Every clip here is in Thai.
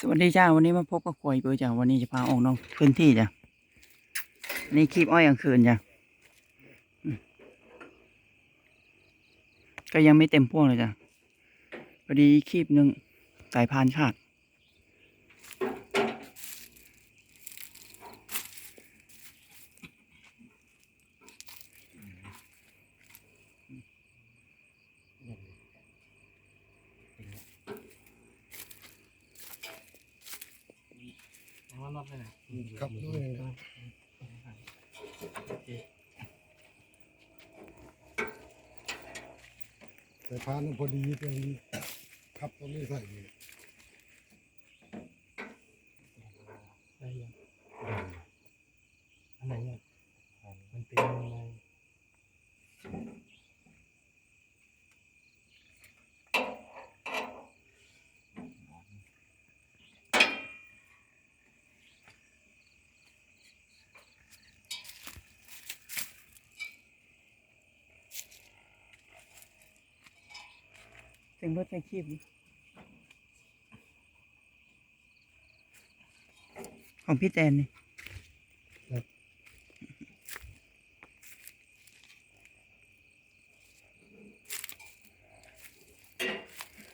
สวัสดีจ้าวันนี้มาพบกับควยเบอร์จ้าวันนี้จะพาออกนอกพื้นที่จ้ะนี่คลิปอ้อยกลางคืนจ้ะก็ยังไม่เต็มพ่วงเลยจ้ะพอดีคลิปหนึ่งสายพานขาด ว่า รถเลยนะครับด้วยแต่พานั้นพอดีตรงนี้ครับตรงนี้ใส่เลย ได้ยังอันไหนเนี่ยมันเป็นยังไง เต็มเบิดในคลิปนี้ของพี่แตนนี่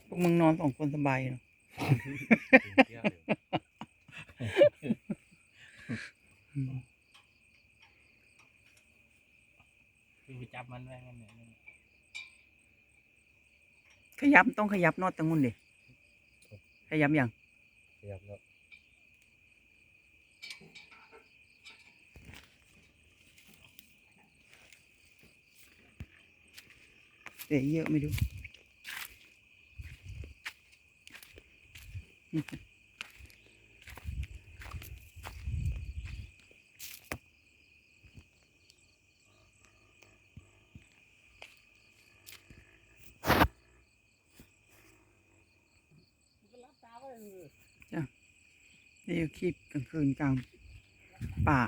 พวกมึงนอนสองคนสบายเนาะคือไปจับมันไว้งั้นเนี่ย ขยับต้องขยับนอดตรงนู้นดิขยับอย่างขยับแล้วเดี๋ยวเยอะไม่ รู้นี่คลิปกลางคืนกลางป่า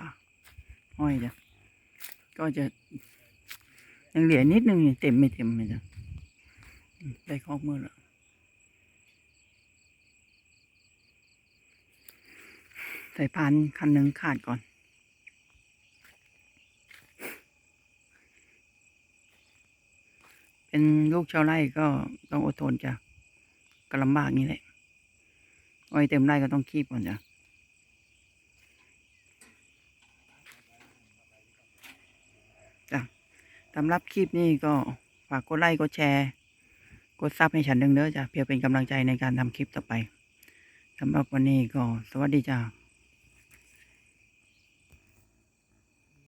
ห้อยจ้ะก็จะยังเหลือนิดนึงเนี่ยเต็มไม่เต็มเลยจ้ะได้คอกมือแล้วสายพานคันหนึ่งขาดก่อน เป็นลูกชาวไร่ก็ต้องอดทนจ้ะก็ลำบากนี่แหละ อ้อยเต็มไร่ก็ต้องคีบก่อนจ้ะจ้ะสำหรับคลิปนี้ก็ฝากกดไลค์กดแชร์ กดซับให้ฉันดึงเด้อจ้ะเพื่อเป็นกำลังใจในการทำคลิปต่อไปสำหรับวันนี้ก็สวัสดีจ้า